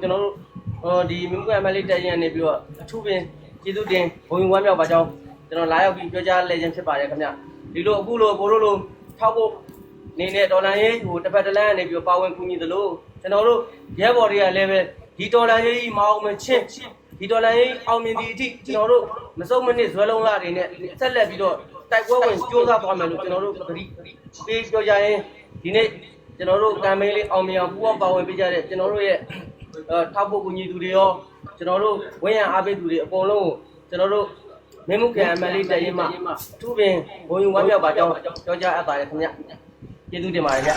ကျွန်တော်တို့ဟိုဒီမြုပ်ကအမလေးတက်ရင်နေပြီးတော့အထူးပင်ကျေးဇူးတင်ဘုံယူဝမ်းမြောက်ပါကြောင်းကျွန်တော်လာရောက်ပြီးပြောကြားလဲခြင်းဖြစ်ပါတယ်ခင်ဗျဒီလိုအခုလိုကိုလိုလိုထောက်ဖို့နေနဲ့ဒေါ်လာရေးဟိုတစ်ဖက်တစ်လမ်းကနေပြီးတော့ပါဝင်ကူညီသလိုကျွန်တော်တို့ရဲဘော်တွေကလည်းပဲဒီဒေါ်လာရေးကြီးမအောင်မချင်းဒီဒေါ်လာရေးအောင်မြင်ဒီအထိကျွန်တော်တို့မစုံမနစ်ဇွဲလုံးလာတွေနဲ့ဆက်လက်ပြီးတော့တိုက်ပွဲဝင်ကြိုးစားသွားမယ်လို့ကျွန်တော်တို့ဂရီပေးပြောကြရင်ဒီနေ့ကျွန်တော်တို့ကမ်ပိန်းလေးအောင်မြင်အောင်ပူးပေါင်းပါဝင်ပေးကြတဲ့ကျွန်တော်တို့ရဲ့အဲ ထောက်ဖို့ကူညီသူတွေရောကျွန်တော်တို့ဝင်းရံအားပေးသူတွေအကုန်လုံးကိုကျွန်တော်တို့မင်းမှုကံအမလေးတရင်မှသူပင်ဘုံယူဝမ်းမြောက်ပါကြောင်းပြောကြားအပ်ပါတယ်ခင်ဗျကျေးဇူးတင်ပါတယ်ဗျ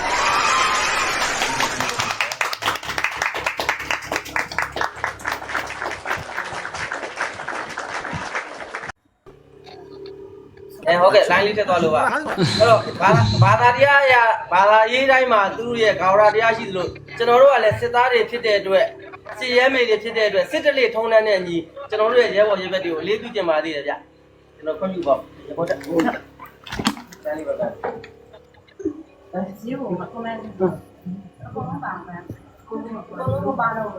အဲဟုတ်ကဲ့ line လေးတက်သွားလို့ပါအဲ့တော့ဘာသာဘာသာတရားအရာဘာသာရေးတိုင်းမှာသူတို့ရဲ့ဂါဝရတရားရှိသလိုကျွန်တော်တို့ကလည်းစစ်သားတွေဖြစ်တဲ့အတွက် စစ်ရဲမေတွေဖြစ်တဲ့အတွက်စစ်တလေထုံးတန်းတဲ့အညီကျွန်တော်တို့ရဲ့ရဲဘော်ရဲဘက်တွေကိုအလေးပြုကျင်ပါသေးတယ်ဗျကျွန်တော်ခွင့်ပြုပါဒီပေါ်တက်ဟုတ်တယ်တန်းလေးပါကဇီးကိုမကွန်မန့်ဘူးအကုန်လုံးပါမယ်ကိုယ်ကိုယ်ကိုပါတော့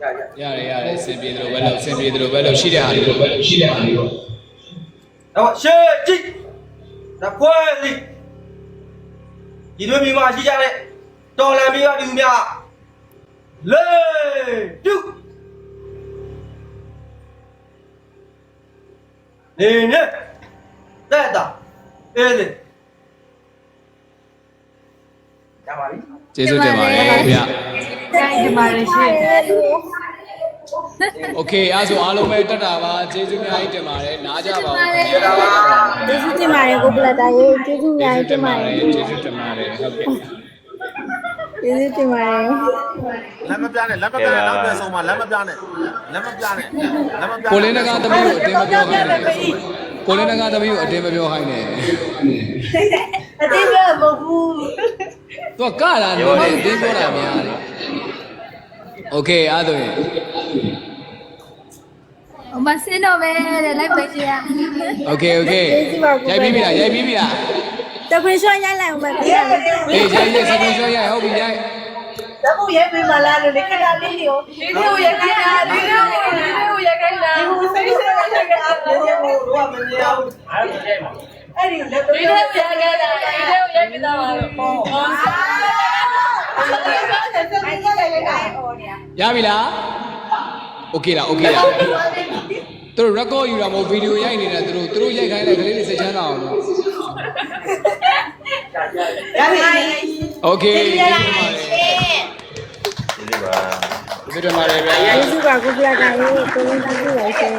ကြာကြာရတယ်ရတယ်အဆင်ပြေတယ်လို့ပဲလို့အဆင်ပြေတယ်လို့ပဲလို့ရှိတဲ့ဟာတွေလို့ပဲလို့ရှိတဲ့ဟာတွေလို့တော့ရှေ့ကြည့်တပွဲစီဒီလိုမျိုးမှာရှိကြတဲ့တော်လန်ပြီးတော့ဒီများ လေတုနေနေတဲ့တာအေးလေရပါပြီ ကျေးဇူးတင်ပါတယ်ဗျ တိုင်းဒီမှာရှိတယ် โอเคအားဆိုအားလုံးပဲတက်တာပါကျေးဇူးများကြီးတင်ပါတယ်နားကြပါဦးခင်ဗျာ ကျေးဇူးတင်ပါတယ်ကိုပလက်တာရေကျေးဇူးအများကြီးတင်ပါတယ် ကျေးဇူးတင်ပါတယ်ဟုတ်ကဲ့ ကျေးဇူးတင်ပါတယ်လက်မပြနဲ့လက်မပြနဲ့နောက်ပြန်ဆုံးမှာလက်မပြနဲ့လက်မပြနဲ့လက်မပြကိုလင်းတကားသမီးကိုအတင်းမပြောခိုင်းနဲ့ကိုလင်းတကားသမီးကိုအတင်းမပြောခိုင်းနဲ့အတင်းပြောမဟုတ်ဘူးသူကကလာနေတယ်အတင်းပြောတာများတယ်โอเคအားသွင်းအမစင်းတော့ပဲတဲ့လိုက်ပဲကြီးရโอเคโอเคရိုက်ပြီးပြီလားရိုက်ပြီးပြီလား decoration ရိုက်လိုက်အောင်ပဲ အေးရိုက်ရိုက်စကွန်ဆောရိုက်ဟုတ်ပြီရိုက် ဇကူရဲပေးမလားလို့လေခဏလေးလေးကိုဒီလိုရဲခိုင်းတာဒီလိုဒီလိုရဲခိုင်းတာဒီလိုစိတ်စိတ်ရဲခိုင်းတာ ဒီလိုတော့မမြင်အောင်အဲ့ဒါကြိုက်ပါ အဲ့ဒီလက်တွေရဲခိုင်းတာဒီလိုရဲပေးတာပါပေါ့ဟုတ်ဆက်ဆက်ဆက်ရဲခိုင်းတာဟောနေ ရပြီလားโอเคလားโอเคလားသူတို့ record ယူတာမဟုတ်ဗီဒီယိုရိုက်နေတာသူတို့သူတို့ရိုက်ခိုင်းတဲ့ကလေးတွေစိတ်ချမ်းသာအောင်လို့ โอเคကျေးဇူးပါတယ် ဒီလိုပါ ကျေးဇူးတင်ပါတယ်ဗျာ ကျေးဇူးပါကိုပလက်တာရေကိုလုံးကျေးဇူးပါရှင်